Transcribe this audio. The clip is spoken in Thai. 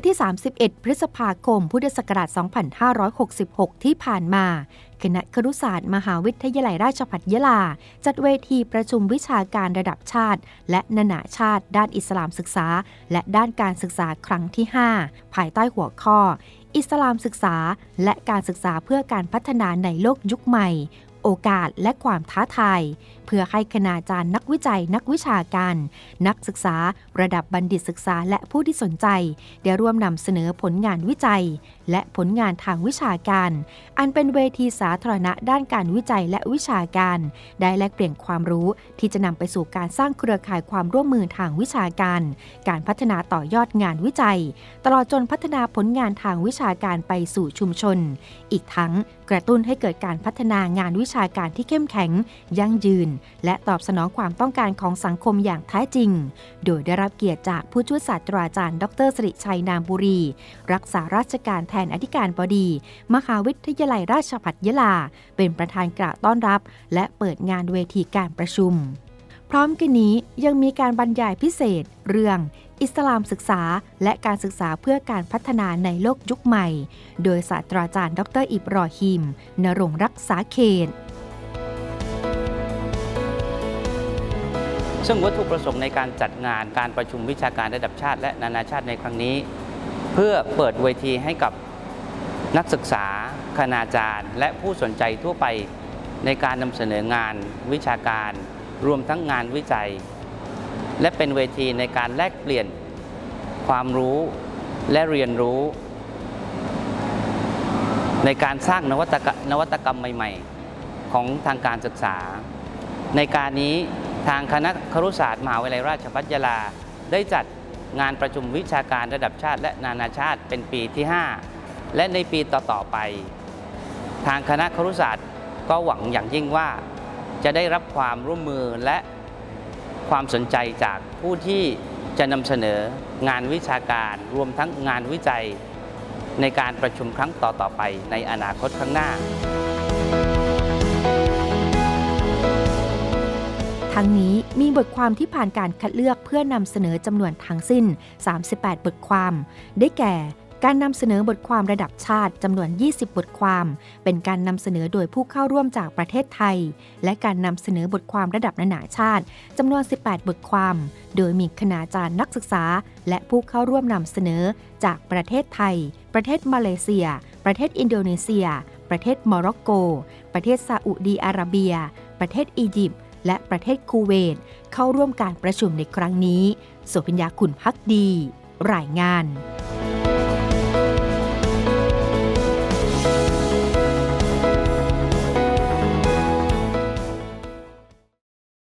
วันที่ 31 พฤษภาคม พุทธศักราช 2566 ที่ผ่านมา คณะครุศาสตร์ มหาวิทยาลัยราชภัฏยะลา จัดเวทีประชุมวิชาการระดับชาติ และนานาชาติ ด้านอิสลามศึกษา และด้านการศึกษาครั้งที่ 5 ภายใต้หัวข้ออิสลามศึกษาและการศึกษาเพื่อการพัฒนาในโลกยุคใหม่ โอกาสและความท้าทาย เพื่อให้คณาจารย์นักวิจัยนักวิชาการ นักศึกษา ระดับบัณฑิตศึกษาและผู้ที่สนใจ ได้ร่วมนำเสนอผลงานวิจัย และผลงานทางวิชาการ อันเป็นเวทีสาธารณะด้านการวิจัยและวิชาการ ได้แลกเปลี่ยนความรู้ที่จะนำไปสู่การสร้างเครือข่ายความร่วมมือทางวิชาการ การพัฒนาต่อยอดงานวิจัย ตลอดจนพัฒนาผลงานทางวิชาการไปสู่ชุมชน อีกทั้ง กระตุ้นให้เกิดการพัฒนางานวิชาการที่เข้มแข็ง ยั่งยืน และตอบสนองความต้องการของสังคมอย่างแท้จริง โดยได้รับเกียรติจากผู้ช่วยศาสตราจารย์ ดรสิริชัยนามบุรี รักษาราชการแทนอธิการบดี มหาวิทยาลัยราชภัฏยะลา เป็นประธานกล่าวต้อนรับ และเปิดงานเวทีการประชุม พร้อมกันนี้ยังมีการบรรยายพิเศษ เรื่อง อิสลามศึกษา และการศึกษาเพื่อการพัฒนาในโลกยุคใหม่ โดยศาสตราจารย์ ดรอิบรอฮิม นรงรักษาเขตซึ่งวัตถุประสงค์ในการจัดงานการประชุมวิชาการระดับชาติ และนานาชาติในครั้งนี้ เพื่อเปิดเวทีให้กับนักศึกษา คณาจารย์ และผู้สนใจทั่วไปในการนำเสนองานวิชาการ รวมทั้งงานวิจัย และเป็นเวทีในการแลกเปลี่ยนความรู้และเรียนรู้ ในการสร้างนวัตกรรมนวัตกรรมใหม่ ๆ ของทางการศึกษา ในการนี้ทางคณะครุศาสตร์มหาวิทยาลัยราชภัฏยาลา ได้จัดงานประชุมวิชาการระดับชาติ และนานาชาติเป็นปีที่ 5 และในปีต่อ ๆ ไป ทางคณะครุศาสตร์ก็หวังอย่างยิ่งว่าจะได้รับความร่วมมือและ ความสนใจจากผู้ที่จะนำเสนองานวิชาการรวมทั้งงานวิจัย ในการประชุมครั้งต่อ ๆ ไปในอนาคตข้างหน้า ทั้งนี้มีบทความที่ผ่านการคัดเลือกเพื่อนำเสนอจำนวนทั้งสิ้น 38 บทความ ได้แก่ การนำเสนอบทความระดับชาติจำนวน 20 บทความ เป็นการนำเสนอโดยผู้เข้าร่วมจากประเทศไทย และการนำเสนอบทความระดับนานาชาติจำนวน 18 บทความ โดยมีคณาจารย์นักศึกษา และผู้เข้าร่วมนำเสนอจากประเทศไทย ประเทศมาเลเซีย ประเทศอินโดนีเซีย ประเทศโมร็อกโก ประเทศซาอุดีอาระเบีย ประเทศอียิปต์และประเทศคูเวตเข้าร่วมการประชุมในครั้งนี้ โสภิญญาขุนพักดี รายงาน